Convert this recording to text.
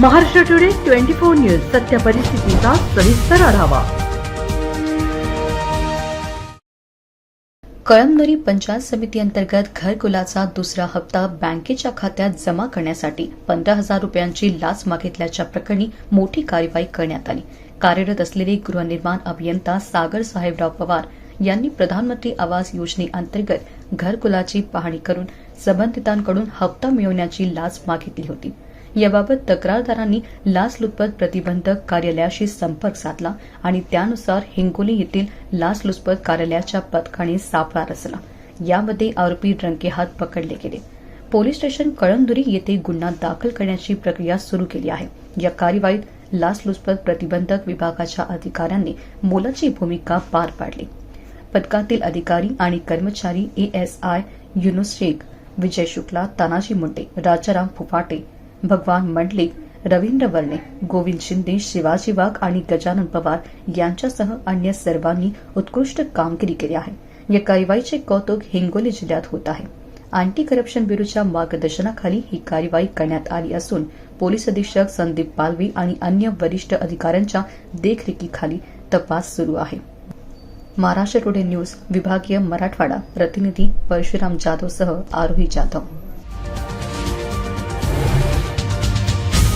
Maharashtra today twenty four news सत्य परिस्थितीचा सविस्तर आढावा. कळमनुरी पंचायत समिती अंतर्गत घरकुलाचा दुसरा हप्ता बँकेच्या खात्यात जमा करण्यासाठी पंधरा हजार रुपयांची लाच मागितल्याच्या प्रकरणी मोठी कार्यवाही करण्यात आली. कार्यरत असलेले गृहनिर्माण अभियंता सागर साहेबराव पवार यांनी प्रधानमंत्री आवास योजनेअंतर्गत घरकुलाची पाहणी करून संबंधितांकडून हप्ता मिळवण्याची लाच मागितली होती. याबाबत तक्रारदारांनी लाचलुचपत प्रतिबंधक कार्यालयाशी संपर्क साधला आणि त्यानुसार हिंगोली येथील लाचलुचपत कार्यालयाच्या पथकाने सापळा रचला. यामध्ये आरोपी रंगेहात पकडले गेले. पोलीस स्टेशन कळमदुरी येथे गुन्हा दाखल करण्याची प्रक्रिया सुरू केली आहे. या कार्यवाहीत लाचलुचपत प्रतिबंधक विभागाच्या अधिकाऱ्यांनी मोलाची भूमिका पार पाडली. पथकातील अधिकारी आणि कर्मचारी एएसआय युनुस शेख विजय शुक्ला तानाजी मुंडे राजाराम फुफाटे भगवान मंडलिक रवींद्र वर्णे गोविंद शिंदे शिवाजी वाघ आणि गजानन पवार यांच्यासह अन्य सर्वांनी उत्कृष्ट कामगिरी केली आहे. या कारवाईचे कौतुक हिंगोली जिल्ह्यात होत आहे. अँटी करप्शन ब्युरोच्या मार्गदर्शनाखाली ही कार्यवाही करण्यात आली असून पोलीस अधीक्षक संदीप पालवी आणि अन्य वरिष्ठ अधिकाऱ्यांच्या देखरेखीखाली तपास सुरू आहे. महाराष्ट्र टुडे न्यूज विभागीय मराठवाडा प्रतिनिधी परशुराम जाधवसह आरोही जाधव.